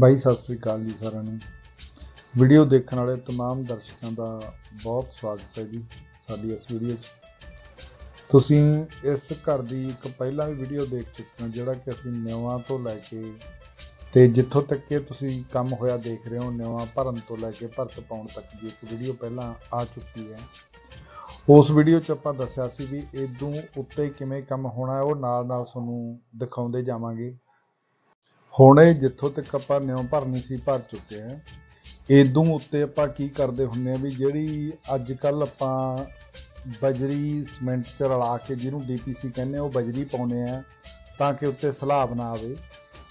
ਬਾਈ ਸਤਿ ਸ੍ਰੀ ਅਕਾਲ ਜੀ ਸਾਰਿਆਂ ਨੂੰ ਵੀਡੀਓ ਦੇਖਣ ਵਾਲੇ तमाम ਦਰਸ਼ਕਾਂ ਦਾ ਬਹੁਤ ਸਵਾਗਤ ਹੈ ਜੀ ਸਾਡੀ ਇਸ ਵੀਡੀਓ 'ਚ ਤੁਸੀਂ ਇਸ ਘਰ ਦੀ ਇੱਕ ਪਹਿਲਾਂ ਵੀ ਵੀਡੀਓ ਦੇਖ ਚੁੱਕੇ ਹੋ ਜਿਹੜਾ ਕਿ ਅਸੀਂ ਨਿਵਾਂ ਤੋਂ ਲੈ ਕੇ ਤੇ ਜਿੱਥੋਂ ਤੱਕ ਕਿ ਤੁਸੀਂ ਕੰਮ ਹੋਇਆ ਦੇਖ ਰਹੇ ਹੋ ਨਿਵਾਂ ਭਰਨ ਤੋਂ ਲੈ ਕੇ ਭਰਤ ਪਾਉਣ ਤੱਕ ਦੀ ਇੱਕ ਵੀਡੀਓ ਪਹਿਲਾਂ ਆ ਚੁੱਕੀ ਹੈ ਉਸ ਵੀਡੀਓ 'ਚ ਆਪਾਂ ਦੱਸਿਆ ਸੀ ਵੀ ਇਦੋਂ ਉੱਤੇ ਕਿਵੇਂ ਕੰਮ ਹੋਣਾ ਹੈ ਉਹ ਨਾਲ ਨਾਲ ਤੁਹਾਨੂੰ ਦਿਖਾਉਂਦੇ ਜਾਵਾਂਗੇ ਹੁਣੇ ਜਿੱਥੋਂ ਤੱਕ ਆਪਾਂ ਨਿਉ ਭਰਨੀ ਸੀ ਭਰ ਚੁੱਕੇ ਹਾਂ ਇਦੋਂ ਉੱਤੇ ਆਪਾਂ ਕੀ ਕਰਦੇ ਹੁੰਨੇ ਆ ਵੀ ਜਿਹੜੀ ਅੱਜ ਕੱਲ ਆਪਾਂ ਬਜਰੀ ਸੀਮੈਂਟ ਚ ਰਲਾ ਕੇ ਜਿਹਨੂੰ ਡੀਪੀਸੀ ਕਹਿੰਦੇ ਆ ਉਹ ਬਜਰੀ ਪਾਉਨੇ ਆ ਤਾਂ ਕਿ ਉੱਤੇ ਸਲਾਬ ਨਾ ਆਵੇ।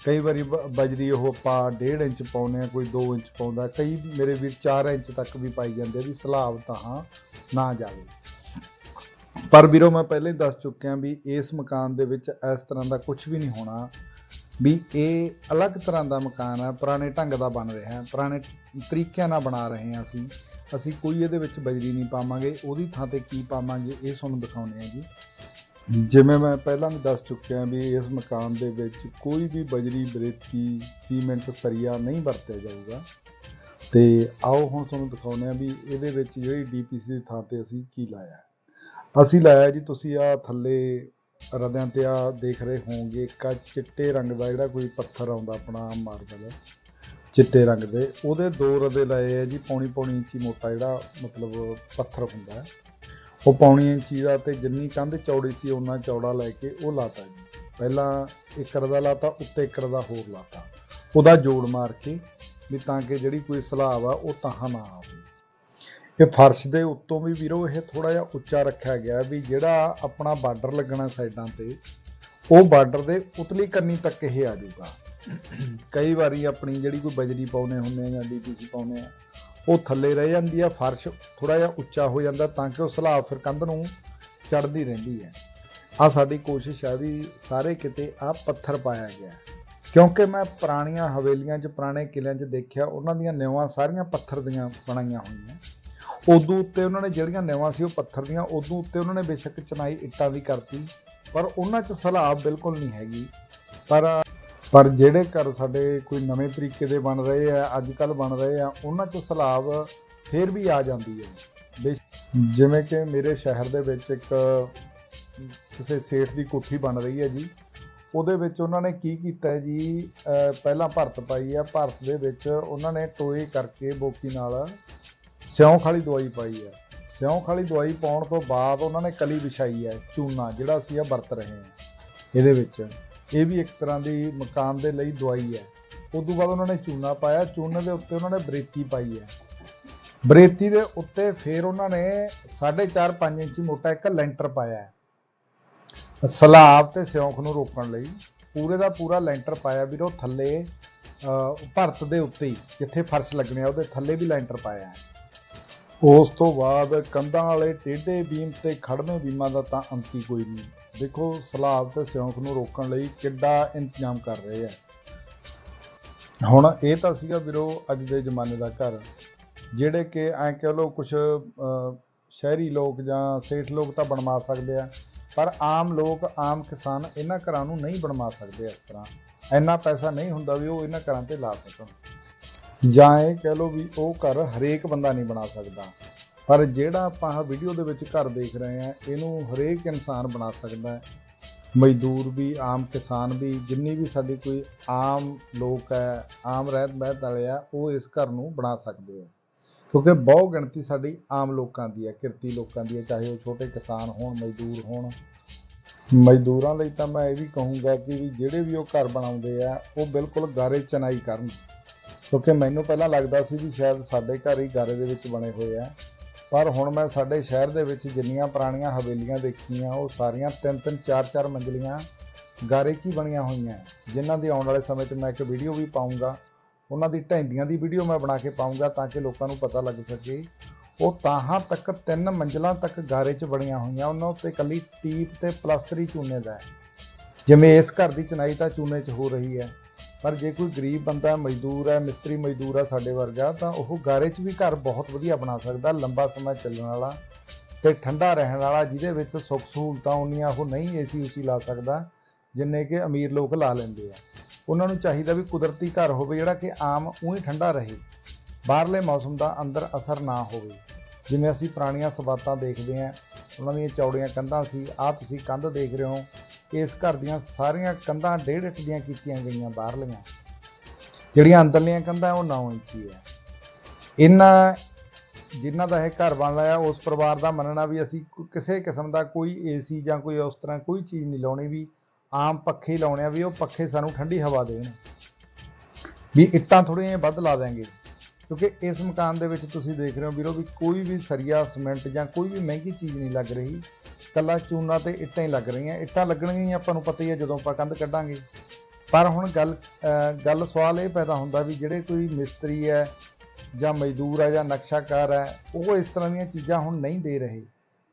ਕਈ ਵਾਰੀ ਬ- ਬਜਰੀ ਉਹ ਆਪਾਂ 1.5 ਇੰਚ ਪਾਉਨੇ ਆ ਕੋਈ 2 ਇੰਚ ਪਾਉਂਦਾ, ਕਈ ਮੇਰੇ ਵੀਰ 4 ਇੰਚ ਤੱਕ ਵੀ ਪਾਈ ਜਾਂਦੇ ਆ ਵੀ ਸਲਾਬ ਤਾਂ ਨਾ ਜਾਵੇ। ਪਰ ਵੀਰੋ ਮੈਂ ਪਹਿਲਾਂ ਹੀ ਦੱਸ ਚੁੱਕਿਆ ਵੀ ਇਸ ਮਕਾਨ ਦੇ ਵਿੱਚ ਇਸ ਤਰ੍ਹਾਂ ਦਾ ਕੁਝ ਵੀ ਨਹੀਂ ਹੋਣਾ। ਵੀ ਇਹ ਅਲੱਗ ਤਰ੍ਹਾਂ ਦਾ ਮਕਾਨ ਹੈ ਪੁਰਾਣੇ ਢੰਗ ਦਾ ਬਣ ਰਿਹਾ ਹੈ, ਪੁਰਾਣੇ ਤਰੀਕਿਆਂ ਨਾਲ ਬਣਾ ਰਹੇ ਹਾਂ ਅਸੀਂ। ਅਸੀਂ ਕੋਈ ਇਹਦੇ ਵਿੱਚ ਬਜਰੀ ਨਹੀਂ ਪਾਵਾਂਗੇ, ਉਹਦੀ ਥਾਂ ਤੇ ਕੀ ਪਾਵਾਂਗੇ, ਇਹ ਤੁਹਾਨੂੰ ਦਿਖਾਉਣੇ ਆ ਜੀ। ਜਿਵੇਂ ਮੈਂ ਪਹਿਲਾਂ ਵੀ ਦੱਸ ਚੁੱਕਿਆ ਵੀ ਇਸ ਮਕਾਨ ਦੇ ਵਿੱਚ ਕੋਈ ਵੀ ਬਜਰੀ, ਬਰੇਤੀ, ਸੀਮੈਂਟ, ਸਰੀਆ ਨਹੀਂ ਵਰਤਿਆ ਜਾਊਗਾ। ਤੇ ਆਓ ਹੁਣ ਤੁਹਾਨੂੰ ਦਿਖਾਉਂਦੇ ਆ ਵੀ ਇਹਦੇ ਵਿੱਚ ਜਿਹੜੀ ਡੀਪੀਸੀ ਦੀ ਥਾਂ ਤੇ ਅਸੀਂ ਕੀ ਲਾਇਆ। ਅਸੀਂ ਲਾਇਆ ਜੀ, ਤੁਸੀਂ ਆ ਥੱਲੇ ਰਦਿਆਂ ਤੇ ਆ ਦੇਖ ਰਹੇ ਹੋਵੋਗੇ ਇੱਕ ਆਹ ਚਿੱਟੇ ਰੰਗ ਦਾ ਜਿਹੜਾ ਕੋਈ ਪੱਥਰ ਆਉਂਦਾ ਆਪਣਾ ਮਾਰਬਲ। ਚਿੱਟੇ ਰੰਗ ਦੇ। ਉਹਦੇ ਦੋ ਰਦੇ ਲਏ ਆ ਜੀ, ਪੌਣੀ ਪੌਣੀ ਇੰਚੀ ਮੋਟਾ ਜਿਹੜਾ ਮਤਲਬ ਪੱਥਰ ਹੁੰਦਾ ਹੈ। ਉਹ ਪੌਣੀ ਇੰਚੀ ਦਾ ਤੇ ਜਿੰਨੀ ਕੰਧ ਚੌੜੀ ਸੀ ਉਹਨਾਂ ਚੌੜਾ ਲੈ ਕੇ ਉਹ ਲਾਤਾ ਜੀ। ਪਹਿਲਾਂ ਇੱਕ ਰਦਾ ਲਾਤਾ, ਉੱਤੇ ਇੱਕ ਰਦਾ ਹੋਰ ਲਾਤਾ। ਉਹਦਾ ਜੋੜ ਮਾਰ ਕੇ ਵੀ ਤਾਂ ਕਿ ਜਿਹੜੀ ਕੋਈ ਸਲਾਬ ਆ ਉਹ ਤਾਹਾਂ ਨਾ ਆਵੇ। ਇਹ ਫਰਸ਼ ਦੇ ਉੱਤੋਂ ਵੀ ਵੀਰੋ ਇਹ ਥੋੜਾ ਜਿਹਾ ਉੱਚਾ ਰੱਖਿਆ ਗਿਆ ਵੀ ਜਿਹੜਾ ਆਪਣਾ ਬਾਰਡਰ ਲੱਗਣਾ ਸਾਈਡਾਂ ਤੇ, ਉਹ ਬਾਰਡਰ ਦੇ ਉਤਲੀ ਕੰਨੀ ਤੱਕ ਇਹ ਆ ਜਾਊਗਾ। ਕਈ ਵਾਰੀ ਆਪਣੀ ਜਿਹੜੀ ਕੋਈ ਬਜਰੀ ਪਾਉਨੇ ਹੁੰਦੇ ਆ ਜਾਂ ਡੀਪੀਸੀ ਪਾਉਨੇ ਆ, ਉਹ ਥੱਲੇ ਰਹਿ ਜਾਂਦੀ ਆ, ਫਰਸ਼ ਥੋੜਾ ਜਿਹਾ ਉੱਚਾ ਹੋ ਜਾਂਦਾ ਤਾਂ ਕਿ ਉਹ ਸਲਾਬ ਫਿਰ ਕੰਧ ਨੂੰ ਚੜਦੀ ਰਹਿੰਦੀ ਹੈ। ਆ ਸਾਡੀ ਕੋਸ਼ਿਸ਼ ਹੈ ਵੀ ਸਾਰੇ ਕਿਤੇ ਆ ਪੱਥਰ ਪਾਇਆ ਗਿਆ ਕਿਉਂਕਿ ਮੈਂ ਪੁਰਾਣੀਆਂ ਹਵੇਲੀਆਂ 'ਚ, ਪੁਰਾਣੇ ਕਿਲਿਆਂ 'ਚ ਦੇਖਿਆ, ਉਹਨਾਂ ਦੀਆਂ ਨਿਵਾਂ ਸਾਰੀਆਂ ਪੱਥਰ ਦੀਆਂ ਬਣਾਈਆਂ ਹੋਈਆਂ। ਉਦੋਂ ਉੱਤੇ ਉਹਨਾਂ ਨੇ ਜਿਹੜੀਆਂ ਨਿਵਾਂ ਸੀ ਉਹ ਪੱਥਰ ਦੀਆਂ, ਉਦੋਂ ਉੱਤੇ ਉਹਨਾਂ ਨੇ ਬੇਸ਼ੱਕ ਚਨਾਈ ਇੱਟਾਂ ਦੀ ਕਰਤੀ, ਪਰ ਉਹਨਾਂ 'ਚ ਸਲਾਬ ਬਿਲਕੁਲ ਨਹੀਂ ਹੈਗੀ। ਪਰ ਪਰ ਜਿਹੜੇ ਘਰ ਸਾਡੇ ਕੋਈ ਨਵੇਂ ਤਰੀਕੇ ਦੇ ਬਣ ਰਹੇ ਆ ਅੱਜ ਕੱਲ ਬਣ ਰਹੇ ਆ, ਉਹਨਾਂ 'ਚ ਸਲਾਬ ਫੇਰ ਵੀ ਆ ਜਾਂਦੀ ਹੈ। ਬੇ- ਜਿਵੇਂ ਕਿ ਮੇਰੇ ਸ਼ਹਿਰ ਦੇ ਵਿੱਚ ਇੱਕ ਕਿਸੇ ਸੇਠ ਦੀ ਕੋਠੀ ਬਣ ਰਹੀ ਹੈ ਜੀ। ਉਹਦੇ ਵਿੱਚ ਉਹਨਾਂ ਨੇ ਕੀ ਕੀਤਾ ਜੀ? ਪਹਿਲਾਂ ਭਰਤ ਪਾਈ ਆ, ਭਰਤ ਦੇ ਵਿੱਚ ਉਹਨਾਂ ਨੇ ਟੋਏ ਕਰਕੇ ਬੋਕੀ ਨਾਲ ਸਿਉਂਖ ਵਾਲੀ ਦਵਾਈ ਪਾਈ ਹੈ। ਸਿਉਂਖ ਵਾਲੀ ਦਵਾਈ ਪਾਉਣ ਤੋਂ ਬਾਅਦ ਉਹਨਾਂ ਨੇ ਕਲੀ ਵਿਛਾਈ ਹੈ, ਚੂਨਾ ਜਿਹੜਾ ਅਸੀਂ ਆ ਵਰਤ ਰਹੇ ਹਾਂ। ਇਹਦੇ ਵਿੱਚ ਇਹ ਵੀ ਇੱਕ ਤਰ੍ਹਾਂ ਦੀ ਮਕਾਨ ਦੇ ਲਈ ਦਵਾਈ ਹੈ। ਉਸ ਤੋਂ ਬਾਅਦ ਉਹਨਾਂ ਨੇ ਚੂਨਾ ਪਾਇਆ, ਚੂਨੇ ਦੇ ਉੱਤੇ ਉਹਨਾਂ ਨੇ ਬਰੇਤੀ ਪਾਈ ਹੈ। ਬਰੇਤੀ ਦੇ ਉੱਤੇ ਫਿਰ ਉਹਨਾਂ ਨੇ 4.5 5 ਇੰਚ ਮੋਟਾ ਇੱਕ ਲੈਂਟਰ ਪਾਇਆ ਹੈ। ਸਲਾਬ ਤੇ ਸਿਉਂਖ ਨੂੰ ਰੋਕਣ ਲਈ ਪੂਰੇ ਦਾ ਪੂਰਾ ਲੈਂਟਰ ਪਾਇਆ ਵੀਰੋ ਥੱਲੇ ਭਰਤ ਦੇ ਉੱਤੇ ਹੀ, ਜਿੱਥੇ ਫਰਸ਼ ਲੱਗਣੇ ਆ, ਉਹਦੇ ਥੱਲੇ ਵੀ ਲੈਂਟਰ ਪਾਇਆ ਹੈ। ਉਸ ਤੋਂ ਬਾਅਦ ਕੰਧਾਂ ਵਾਲੇ ਟੇਢੇ ਬੀਮ ਤੇ ਖੜਵੇਂ ਬੀਮਾਂ ਦਾ ਤਾਂ ਅੰਤੀ ਕੋਈ ਨਹੀਂ। ਦੇਖੋ, ਸਲਾਬ ਤੇ ਸਿਉਂਖ ਨੂੰ ਰੋਕਣ ਲਈ ਕਿੱਡਾ ਇੰਤਜ਼ਾਮ ਕਰ ਰਹੇ ਆ। ਹੁਣ ਇਹ ਤਾਂ ਸੀਗਾ ਵੀਰੋ ਅੱਜ ਦੇ ਜ਼ਮਾਨੇ ਦਾ ਘਰ, ਜਿਹੜੇ ਕਿ ਐਂ ਕਹਿ ਲਓ ਕੁਝ ਸ਼ਹਿਰੀ ਲੋਕ ਜਾਂ ਸੇਠ ਲੋਕ ਤਾਂ ਬਣਵਾ ਸਕਦੇ ਆ, ਪਰ ਆਮ ਲੋਕ, ਆਮ ਕਿਸਾਨ ਇਹਨਾਂ ਘਰਾਂ ਨੂੰ ਨਹੀਂ ਬਣਵਾ ਸਕਦੇ ਇਸ ਤਰ੍ਹਾਂ। ਇੰਨਾ ਪੈਸਾ ਨਹੀਂ ਹੁੰਦਾ ਵੀ ਉਹ ਇਹਨਾਂ ਘਰਾਂ ਤੇ ਲਾ ਸਕਣ। ਜਾਂ ਇਹ ਕਹਿ ਲਓ ਵੀ ਉਹ ਘਰ ਹਰੇਕ ਬੰਦਾ ਨਹੀਂ ਬਣਾ ਸਕਦਾ। ਪਰ ਜਿਹੜਾ ਆਪਾਂ ਆਹ ਵੀਡੀਓ ਦੇ ਵਿੱਚ ਘਰ ਦੇਖ ਰਹੇ ਆ ਇਹਨੂੰ ਹਰੇਕ ਇਨਸਾਨ ਬਣਾ ਸਕਦਾ ਹੈ। ਮਜ਼ਦੂਰ ਵੀ, ਆਮ ਕਿਸਾਨ ਵੀ, ਜਿੰਨੀ ਵੀ ਸਾਡੀ ਕੋਈ ਆਮ ਲੋਕ ਹੈ, ਆਮ ਰਹਿਤ ਬਹਿਤ ਵਾਲੇ ਆ, ਉਹ ਇਸ ਘਰ ਨੂੰ ਬਣਾ ਸਕਦੇ ਆ। ਕਿਉਂਕਿ ਬਹੁ ਗਿਣਤੀ ਸਾਡੀ ਆਮ ਲੋਕਾਂ ਦੀ ਹੈ, ਕਿਰਤੀ ਲੋਕਾਂ ਦੀ ਹੈ, ਚਾਹੇ ਉਹ ਛੋਟੇ ਕਿਸਾਨ ਹੋਣ, ਮਜ਼ਦੂਰ ਹੋਣ। ਮਜ਼ਦੂਰਾਂ ਲਈ ਤਾਂ ਮੈਂ ਇਹ ਵੀ ਕਹੂੰਗਾ ਕਿ ਵੀ ਜਿਹੜੇ ਵੀ ਉਹ ਘਰ ਬਣਾਉਂਦੇ ਆ, ਉਹ ਬਿਲਕੁਲ ਗਾਰੇ ਚਨਾਈ ਕਰਨ। ਕਿਉਂਕਿ ਮੈਨੂੰ ਪਹਿਲਾਂ ਲੱਗਦਾ ਸੀ ਵੀ ਸ਼ਾਇਦ ਸਾਡੇ ਘਰ ਹੀ ਗਾਰੇ ਦੇ ਵਿੱਚ ਬਣੇ ਹੋਏ ਆ। ਪਰ ਹੁਣ ਮੈਂ ਸਾਡੇ ਸ਼ਹਿਰ ਦੇ ਵਿੱਚ ਜਿੰਨੀਆਂ ਪੁਰਾਣੀਆਂ ਹਵੇਲੀਆਂ ਦੇਖੀਆਂ, ਉਹ ਸਾਰੀਆਂ ਤਿੰਨ ਤਿੰਨ, ਚਾਰ ਚਾਰ ਮੰਜ਼ਲੀਆਂ ਗਾਰੇ 'ਚ ਹੀ ਬਣੀਆਂ ਹੋਈਆਂ। ਜਿਨ੍ਹਾਂ ਦੀ ਆਉਣ ਵਾਲੇ ਸਮੇਂ 'ਚ ਮੈਂ ਇੱਕ ਵੀਡੀਓ ਵੀ ਪਾਉਂਗਾ ਉਹਨਾਂ ਦੀ ਢੈਂਦੀਆਂ ਦੀ ਵੀਡੀਓ ਮੈਂ ਬਣਾ ਕੇ ਪਾਉਂਗਾ ਤਾਂ ਕਿ ਲੋਕਾਂ ਨੂੰ ਪਤਾ ਲੱਗ ਸਕੇ। ਉਹ ਤਾਹਾਂ ਤੱਕ ਤਿੰਨ ਮੰਜ਼ਲਾਂ ਤੱਕ ਗਾਰੇ 'ਚ ਬਣੀਆਂ ਹੋਈਆਂ। ਉਹਨਾਂ ਉੱਤੇ ਇਕੱਲੀ ਟੀਪ ਤੇ ਪਲਾਸਟਰੀ ਚੂਨੇ ਦਾ ਹੈ। ਜਿਵੇਂ ਇਸ ਘਰ ਦੀ ਚਨਾਈ ਤਾਂ ਚੂਨੇ 'ਚ ਹੋ ਰਹੀ ਹੈ, ਪਰ ਜੇ ਕੋਈ ਗਰੀਬ ਬੰਦਾ ਮਜ਼ਦੂਰ ਹੈ, ਮਿਸਤਰੀ ਮਜ਼ਦੂਰ ਹੈ ਸਾਡੇ ਵਰਗਾ, ਤਾਂ ਉਹ ਗਾਰੇ 'ਚ ਵੀ ਘਰ ਬਹੁਤ ਵਧੀਆ ਬਣਾ ਸਕਦਾ, ਲੰਬਾ ਸਮਾਂ ਚੱਲਣ ਵਾਲਾ ਤੇ ਠੰਡਾ ਰਹਿਣ ਵਾਲਾ, ਜਿਹਦੇ ਵਿੱਚ ਸੁੱਖ ਸਹੂਲਤਾਂ ਉਨੀਆਂ ਉਹ ਨਹੀਂ ਏਸੀ ਉਸੀ ਲਾ ਸਕਦਾ, ਜਿੰਨੇ ਕਿ ਅਮੀਰ ਲੋਕ ਲਾ ਲੈਂਦੇ ਆ। ਉਹਨਾਂ ਨੂੰ ਚਾਹੀਦਾ ਵੀ ਕੁਦਰਤੀ ਘਰ ਹੋਵੇ ਜਿਹੜਾ ਕਿ ਆਮ ਉਹੀ ਠੰਡਾ ਰਹੇ, ਬਾਹਰਲੇ ਮੌਸਮ ਦਾ ਅੰਦਰ ਅਸਰ ਨਾ ਹੋਵੇ। ਜਿਵੇਂ ਅਸੀਂ ਪੁਰਾਣੀਆਂ ਸਬਾਤਾਂ ਦੇਖਦੇ ਹਾਂ, ਉਹਨਾਂ ਦੀਆਂ ਚੌੜੀਆਂ ਕੰਧਾਂ ਸੀ, ਆਹ ਤੁਸੀਂ ਕੰਧ ਦੇਖ ਰਹੇ ਹੋ, ਇਸ ਘਰ ਦੀਆਂ ਸਾਰੀਆਂ ਕੰਧਾਂ ਡੇਢ ਇੰਚ ਦੀਆਂ ਕੀਤੀਆਂ ਗਈਆਂ ਬਾਹਰਲੀਆਂ। ਜਿਹੜੀਆਂ ਅੰਦਰਲੀਆਂ ਕੰਧਾਂ, ਉਹ 9 ਇੰਚੀ ਹੈ ਇਹਨਾਂ, ਜਿਨ੍ਹਾਂ ਦਾ ਇਹ ਘਰ ਬਣ ਰਿਹਾ ਉਸ ਪਰਿਵਾਰ ਦਾ ਮੰਨਣਾ ਵੀ ਅਸੀਂ ਕਿਸੇ ਕਿਸਮ ਦਾ ਕੋਈ ਏਸੀ ਜਾਂ ਕੋਈ ਉਸ ਤਰ੍ਹਾਂ ਕੋਈ ਚੀਜ਼ ਨਹੀਂ ਲਾਉਣੀ ਵੀ, ਆਮ ਪੱਖੇ ਲਾਉਣੇ ਆ ਵੀ ਉਹ ਪੱਖੇ ਸਾਨੂੰ ਠੰਡੀ ਹਵਾ ਦੇਣ। ਵੀ ਇੱਟਾਂ ਥੋੜ੍ਹੀਆਂ ਵੱਧ ਲਾ ਦਿਆਂਗੇ। ਕਿਉਂਕਿ ਇਸ ਮਕਾਨ ਦੇ ਵਿੱਚ ਤੁਸੀਂ ਦੇਖ ਰਹੇ ਹੋ ਵੀਰੋ ਵੀ ਕੋਈ ਵੀ ਸਰੀਆ ਸੀਮੈਂਟ ਜਾਂ ਕੋਈ ਵੀ ਮਹਿੰਗੀ ਚੀਜ਼ ਨਹੀਂ ਲੱਗ ਰਹੀ। ਕੱਲਾ ਚੂਨਾ ਤੇ ਇੱਟਾਂ ਹੀ ਲੱਗ ਰਹੀਆਂ। ਇੱਟਾਂ ਲੱਗਣਗੀਆਂ ਹੀ, ਆਪਾਂ ਨੂੰ ਪਤਾ ਹੀ ਹੈ ਜਦੋਂ ਆਪਾਂ ਕੰਧ ਕੱਢਾਂਗੇ। ਪਰ ਹੁਣ ਗੱਲ ਗੱਲ ਸਵਾਲ ਇਹ ਪੈਦਾ ਹੁੰਦਾ ਵੀ ਜਿਹੜੇ ਕੋਈ ਮਿਸਤਰੀ ਹੈ ਜਾਂ ਮਜ਼ਦੂਰ ਹੈ ਜਾਂ ਨਕਸ਼ਾਕਾਰ ਹੈ, ਉਹ ਇਸ ਤਰ੍ਹਾਂ ਦੀਆਂ ਚੀਜ਼ਾਂ ਹੁਣ ਨਹੀਂ ਦੇ ਰਹੇ।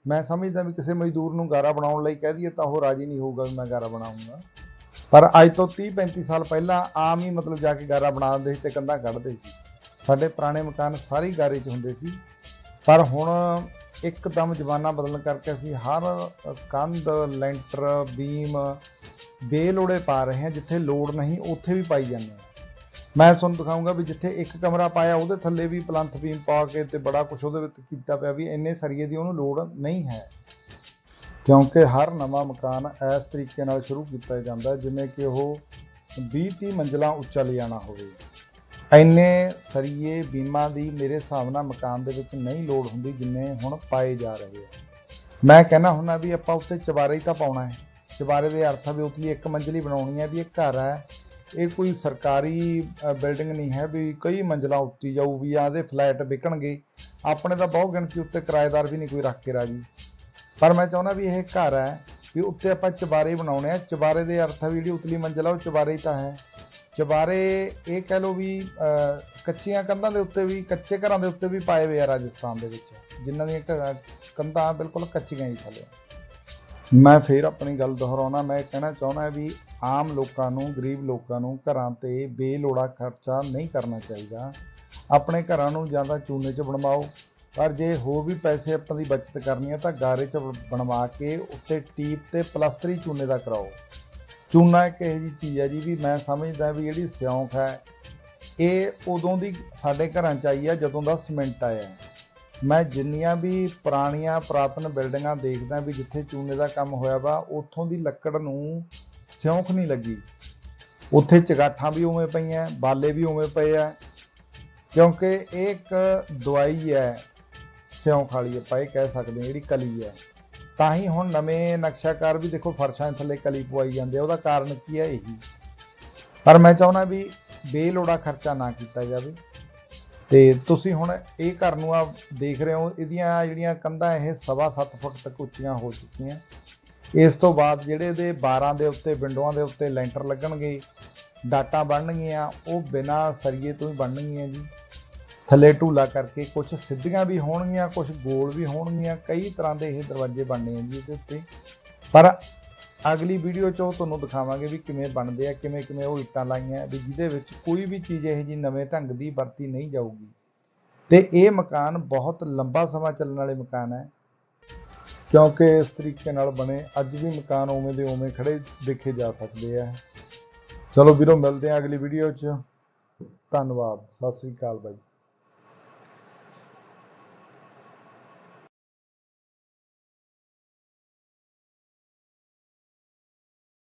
ਮੈਂ ਸਮਝਦਾ ਵੀ ਕਿਸੇ ਮਜ਼ਦੂਰ ਨੂੰ ਗਾਰਾ ਬਣਾਉਣ ਲਈ ਕਹਿ ਦਈਏ ਤਾਂ ਉਹ ਰਾਜੀ ਨਹੀਂ ਹੋਊਗਾ ਵੀ ਮੈਂ ਗਾਰਾ ਬਣਾਉਂਗਾ। ਪਰ ਅੱਜ ਤੋਂ 30 35 ਸਾਲ ਪਹਿਲਾਂ ਆਮ ਹੀ ਮਤਲਬ ਜਾ ਕੇ ਗਾਰਾ ਬਣਾ ਦਿੰਦੇ ਸੀ ਤੇ ਕੰਧਾਂ ਕੱਢਦੇ ਸੀ। ਸਾਡੇ ਪੁਰਾਣੇ ਮਕਾਨ ਸਾਰੇ ਗਾਰੇ 'ਚ ਹੁੰਦੇ ਸੀ। ਪਰ ਹੁਣ ਇੱਕਦਮ ਜ਼ਮਾਨਾ ਬਦਲਣ ਕਰਕੇ ਅਸੀਂ ਹਰ ਕੰਧ, ਲੈਂਟਰ, ਬੀਮ ਬੇਲੋੜੇ ਪਾ ਰਹੇ ਹਾਂ, ਜਿੱਥੇ ਲੋੜ ਨਹੀਂ ਉੱਥੇ ਵੀ ਪਾਈ ਜਾਂਦੇ ਹਾਂ। ਮੈਂ ਤੁਹਾਨੂੰ ਦਿਖਾਉਂਗਾ ਵੀ ਜਿੱਥੇ ਇੱਕ ਕਮਰਾ ਪਾਇਆ, ਉਹਦੇ ਥੱਲੇ ਵੀ ਪਲੰਥ ਬੀਮ ਪਾ ਕੇ ਤੇ ਬੜਾ ਕੁਝ ਉਹਦੇ ਵਿੱਚ ਕੀਤਾ ਪਿਆ ਵੀ ਇੰਨੇ ਸਰੀਏ ਦੀ ਉਹਨੂੰ ਲੋੜ ਨਹੀਂ ਹੈ। ਕਿਉਂਕਿ ਹਰ ਨਵਾਂ ਮਕਾਨ ਇਸ ਤਰੀਕੇ ਨਾਲ ਸ਼ੁਰੂ ਕੀਤਾ ਜਾਂਦਾ, ਜਿਵੇਂ ਕਿ ਉਹ 20 30 ਮੰਜ਼ਲਾਂ ਉੱਚਾ ਲਿਜਾਣਾ ਹੋਵੇ। ਇੰਨੇ ਸਰੀਏ ਬੀਮਾ ਦੀ ਮੇਰੇ ਹਿਸਾਬ ਨਾਲ ਮਕਾਨ ਦੇ ਵਿੱਚ ਨਹੀਂ ਲੋੜ ਹੁੰਦੀ ਜਿੰਨੇ ਹੁਣ ਪਾਏ ਜਾ ਰਹੇ ਆ। ਮੈਂ ਕਹਿੰਦਾ ਹੁੰਦਾ ਵੀ ਆਪਾਂ ਉੱਤੇ ਚਵਾਰੇ ਹੀ ਤਾਂ ਪਾਉਣਾ ਹੈ। ਚਵਾਰੇ ਦੇ ਅਰਥ ਆ ਵੀ ਉਤਲੀ ਇੱਕ ਮੰਜ਼ਲੀ ਬਣਾਉਣੀ ਹੈ ਵੀ ਇਹ ਘਰ ਹੈ। ਇਹ ਕੋਈ ਸਰਕਾਰੀ ਬਿਲਡਿੰਗ ਨਹੀਂ ਹੈ ਵੀ ਕਈ ਮੰਜ਼ਲਾਂ ਉੱਤੀ ਜਾਊ ਵੀ ਆਦੇ ਫਲੈਟ ਵਿਕਣਗੇ। ਆਪਣੇ ਤਾਂ ਬਹੁਤ ਗਿਣਤੀ ਉੱਤੇ ਕਿਰਾਏਦਾਰ ਵੀ ਨਹੀਂ ਕੋਈ ਰੱਖ ਕੇ ਰਾਜੀ। ਪਰ ਮੈਂ ਚਾਹੁੰਦਾ ਵੀ ਇਹ ਘਰ ਹੈ ਵੀ ਉੱਤੇ ਆਪਾਂ ਚਬਾਰੇ ਬਣਾਉਣੇ ਆ। ਚਬਾਰੇ ਦੇ ਅਰਥ ਆ ਵੀ ਜਿਹੜੀ ਉਤਲੀ ਮੰਜ਼ਲ ਆ, ਉਹ ਚਬਾਰੇ ਹੀ ਤਾਂ ਹੈ। ਚਬਾਰੇ ਇਹ ਕਹਿ ਲਓ ਵੀ ਕੱਚੀਆਂ ਕੰਧਾਂ ਦੇ ਉੱਤੇ ਵੀ, ਕੱਚੇ ਘਰਾਂ ਦੇ ਉੱਤੇ ਵੀ ਪਾਏ ਹੋਏ ਆ ਰਾਜਸਥਾਨ ਦੇ ਵਿੱਚ। ਜਿਨ੍ਹਾਂ ਦੀਆਂ ਕੰਧਾਂ ਬਿਲਕੁਲ ਕੱਚੀਆਂ ਹੀ ਥੱਲੇ ਮੈਂ ਫੇਰ ਆਪਣੀ ਗੱਲ ਦੁਹਰਾਉਣਾ, ਮੈਂ ਕਹਿਣਾ ਚਾਹੁੰਦਾ ਵੀ ਆਮ ਲੋਕਾਂ ਨੂੰ, ਗਰੀਬ ਲੋਕਾਂ ਨੂੰ ਘਰਾਂ ਤੇ ਬੇਲੋੜਾ ਖਰਚਾ ਨਹੀਂ ਕਰਨਾ ਚਾਹੀਦਾ। ਆਪਣੇ ਘਰਾਂ ਨੂੰ ਜਾਂ ਤਾਂ ਚੂਨੇ 'ਚ ਬਣਵਾਓ, ਪਰ ਜੇ ਹੋਰ ਵੀ ਪੈਸੇ ਆਪਾਂ ਦੀ ਬਚਤ ਕਰਨੀ ਹੈ ਤਾਂ ਗਾਰੇ 'ਚ ਬਣਵਾ ਕੇ ਉੱਤੇ ਟੀਪ ਤੇ ਪਲਸਤਰੀ ਚੂਨੇ ਦਾ ਕਰਾਓ। ਚੂਨਾ ਇੱਕ ਇਹੋ ਜਿਹੀ ਚੀਜ਼ ਹੈ ਜੀ ਵੀ ਮੈਂ ਸਮਝਦਾ ਵੀ ਜਿਹੜੀ ਸਿਉਂਖ ਹੈ, ਇਹ ਉਦੋਂ ਦੀ ਸਾਡੇ ਘਰਾਂ 'ਚ ਆਈ ਹੈ ਜਦੋਂ ਦਾ ਸੀਮੈਂਟ ਆਇਆ। ਮੈਂ ਜਿੰਨੀਆਂ ਵੀ ਪੁਰਾਣੀਆਂ ਪੁਰਾਤਨ ਬਿਲਡਿੰਗਾਂ ਦੇਖਦਾ ਵੀ ਜਿੱਥੇ ਚੂਨੇ ਦਾ ਕੰਮ ਹੋਇਆ ਵਾ, ਉੱਥੋਂ ਦੀ ਲੱਕੜ ਨੂੰ ਸਿਉਂਖ ਨਹੀਂ ਲੱਗੀ। ਉੱਥੇ ਚਗਾਠਾਂ ਵੀ ਉਵੇਂ ਪਈਆਂ, ਬਾਲੇ ਵੀ ਉਵੇਂ ਪਏ ਆ। ਕਿਉਂਕਿ ਇਹ ਇੱਕ ਦਵਾਈ ਹੈ, ਸਿਉਂਖ ਵਾਲੀ ਆਪਾਂ ਇਹ ਕਹਿ ਸਕਦੇ ਹਾਂ, ਜਿਹੜੀ ਕਲੀ ਹੈ। ਤਾਂ ਹੀ ਹੁਣ ਨਵੇਂ ਨਕਸ਼ਾਕਾਰ ਵੀ ਦੇਖੋ ਫਰਸ਼ਾਂ ਥੱਲੇ ਕਲੀ ਪਵਾਈ ਜਾਂਦੇ ਉਹਦਾ ਕਾਰਨ ਕੀ ਹੈ ਇਹੀ। ਪਰ ਮੈਂ ਚਾਹੁੰਦਾ ਵੀ ਬੇਲੋੜਾ ਖਰਚਾ ਨਾ ਕੀਤਾ ਜਾਵੇ। ਤੇ ਤੁਸੀਂ ਹੁਣ ਇਹ ਘਰ ਨੂੰ ਆ ਦੇਖ ਰਹੇ ਹੋ, ਇਹਦੀਆਂ ਜਿਹੜੀਆਂ ਕੰਧਾਂ ਇਹ ਸਵਾ ਸੱਤ ਫੁੱਟ ਤੱਕ ਉੱਚੀਆਂ ਹੋ ਚੁੱਕੀਆਂ। ਇਸ ਤੋਂ ਬਾਅਦ ਜਿਹੜੇ ਇਹਦੇ 12 ਦੇ ਉੱਤੇ, ਵਿੰਡੋਆਂ ਦੇ ਉੱਤੇ ਲੈਂਟਰ ਲੱਗਣਗੇ, ਡਾਟਾਂ ਬਣਨਗੀਆਂ, ਉਹ ਬਿਨਾਂ ਸਰੀਏ ਤੋਂ ਹੀ ਬਣਨਗੀਆਂ ਜੀ। ਥੱਲੇ ਢੂਲਾ ਕਰਕੇ ਕੁਝ ਸਿੱਧੀਆਂ ਵੀ ਹੋਣਗੀਆਂ ਕੁਝ ਗੋਲ ਵੀ ਹੋਣਗੀਆਂ, ਕਈ ਤਰ੍ਹਾਂ ਦੇ ਇਹ ਦਰਵਾਜ਼ੇ ਬਣਨੇ ਆ ਜੀ ਇਹਦੇ ਉੱਤੇ। ਪਰ ਅਗਲੀ ਵੀਡੀਓ 'ਚ ਉਹ ਤੁਹਾਨੂੰ ਦਿਖਾਵਾਂਗੇ ਵੀ ਕਿਵੇਂ ਬਣਦੇ ਆ, ਕਿਵੇਂ ਕਿਵੇਂ ਉਹ ਇੱਟਾਂ ਲਾਈਆਂ, ਵੀ ਜਿਹਦੇ ਵਿੱਚ ਕੋਈ ਵੀ ਚੀਜ਼ ਇਹੋ ਜੀ ਨਵੇਂ ਢੰਗ ਦੀ ਵਰਤੀ ਨਹੀਂ ਜਾਊਗੀ। ਤੇ ਇਹ ਮਕਾਨ ਬਹੁਤ ਲੰਬਾ ਸਮਾਂ ਚੱਲਣ ਵਾਲੇ ਮਕਾਨ ਹੈ। ਕਿਉਂਕਿ ਇਸ ਤਰੀਕੇ ਨਾਲ ਬਣੇ, ਅੱਜ ਵੀ ਮਕਾਨ ਉਵੇਂ ਦੇ ਉਵੇਂ ਖੜੇ ਦੇਖੇ ਜਾ ਸਕਦੇ ਆ। ਚਲੋ ਵੀਰੋ, ਮਿਲਦੇ ਆ ਅਗਲੀ ਵੀਡੀਓ 'ਚ। ਧੰਨਵਾਦ। ਸਤਿ ਸ੍ਰੀ ਅਕਾਲ ਬਾਈ।